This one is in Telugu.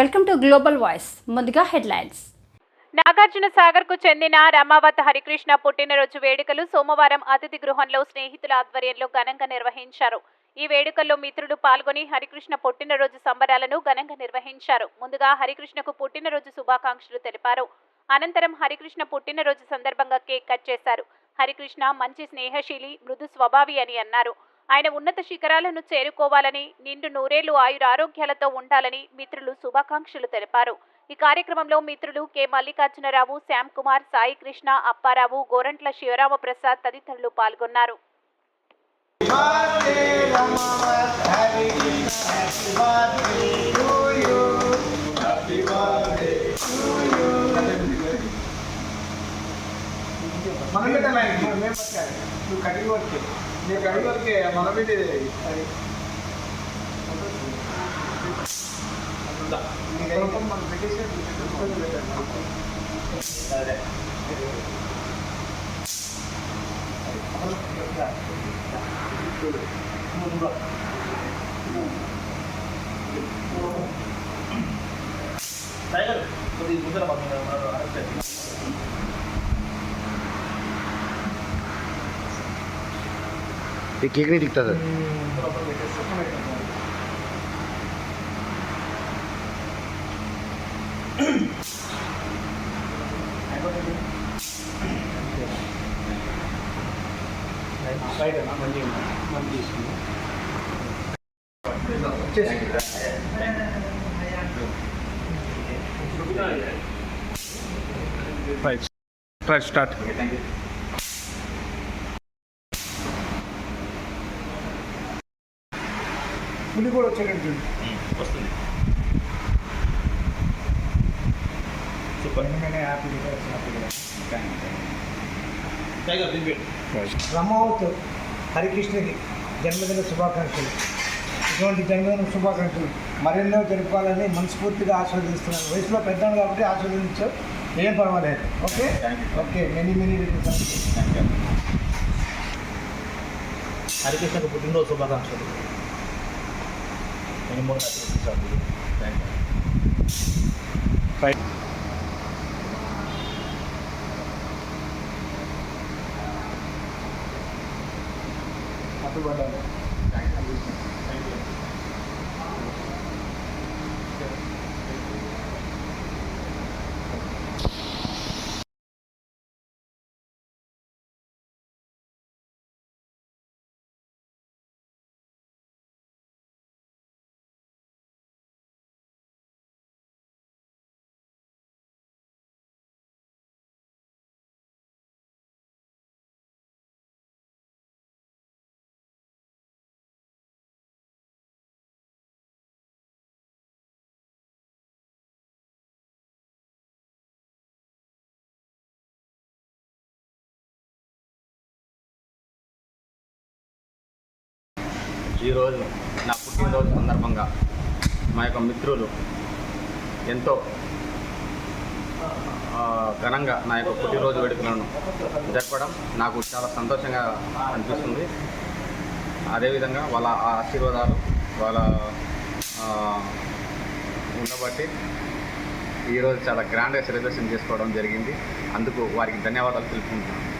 వెల్కమ్ టు గ్లోబల్ వాయిస్ ముందుగా హెడ్లైన్స్ నాగార్జున సాగర్కు చెందిన రమావత్ హరికృష్ణ పుట్టినరోజు వేడుకలు సోమవారం అతిథి గృహంలో స్నేహితుల ఆధ్వర్యంలో ఘనంగా నిర్వహించారు. ఈ వేడుకల్లో మిత్రులు పాల్గొని హరికృష్ణ పుట్టినరోజు సంబరాలను ఘనంగా నిర్వహించారు. ముందుగా హరికృష్ణకు పుట్టినరోజు శుభాకాంక్షలు తెలిపారు. అనంతరం హరికృష్ణ పుట్టినరోజు సందర్భంగా కేక్ కట్ చేశారు. హరికృష్ణ మంచి స్నేహశీలి మృదు స్వభావి అని అన్నారు. ఆయన ఉన్నత శిఖరాలను చేరుకోవాలని నిండు నూరేళ్ళు ఆయుర ఆరోగ్యాలతో ఉండాలని మిత్రులు శుభాకాంక్షలు తెలిపారు. ఈ కార్యక్రమంలో మిత్రులు కె. మల్లికార్జునరావు శ్యామ్ కుమార్ సాయి కృష్ణ అప్పారావు గోరంట్ల శివరామ ప్రసాద్ తదితరులు పాల్గొన్నారు. మనం పెట్టాలి మనం మేము పట్టాలి నువ్వు కడిగి వరకే నేను కడిగి వరకే మన పెట్టేది అది నీకు అయితే మనం పెట్టేసి అదే టైగర్ కొద్దిగా ముందర పక్కన అరెస్ట్ ఈ కేక్ని దిగుతుంది బయట మంచిగా రైట్ స్టార్ట్ పులి కూడా వచ్చేటట్టు చూడు. వస్తుంది. దింపేడు రమావత్ హరికృష్ణకి జన్మదిన శుభాకాంక్షలు. ఇటువంటి జన్మదిన శుభాకాంక్షలు మరెన్నో జరుపుకోవాలని మనస్ఫూర్తిగా ఆస్వాదిస్తున్నాను వయసులో పెద్దలు కాబట్టి ఆస్వాదించు. ఏం పర్వాలేదు. ఓకే? ఓకే మెనీ మెనీ హరికృష్ణకు పుట్టినరోజు శుభాకాంక్షలు. Any more activities are needed. Thank you. Happy birthday. Thank you. Thank you. ఈరోజు నా పుట్టినరోజు సందర్భంగా మా యొక్క మిత్రులు ఎంతో ఘనంగా నా యొక్క పుట్టినరోజు వేడుకలను జరపడం నాకు చాలా సంతోషంగా అనిపిస్తుంది. అదేవిధంగా వాళ్ళ ఆ ఆశీర్వాదాలు వాళ్ళ ఉండబట్టి ఈరోజు చాలా గ్రాండ్గా సెలబ్రేషన్ చేసుకోవడం జరిగింది. అందుకు వారికి ధన్యవాదాలు తెలుపుకుంటున్నాను.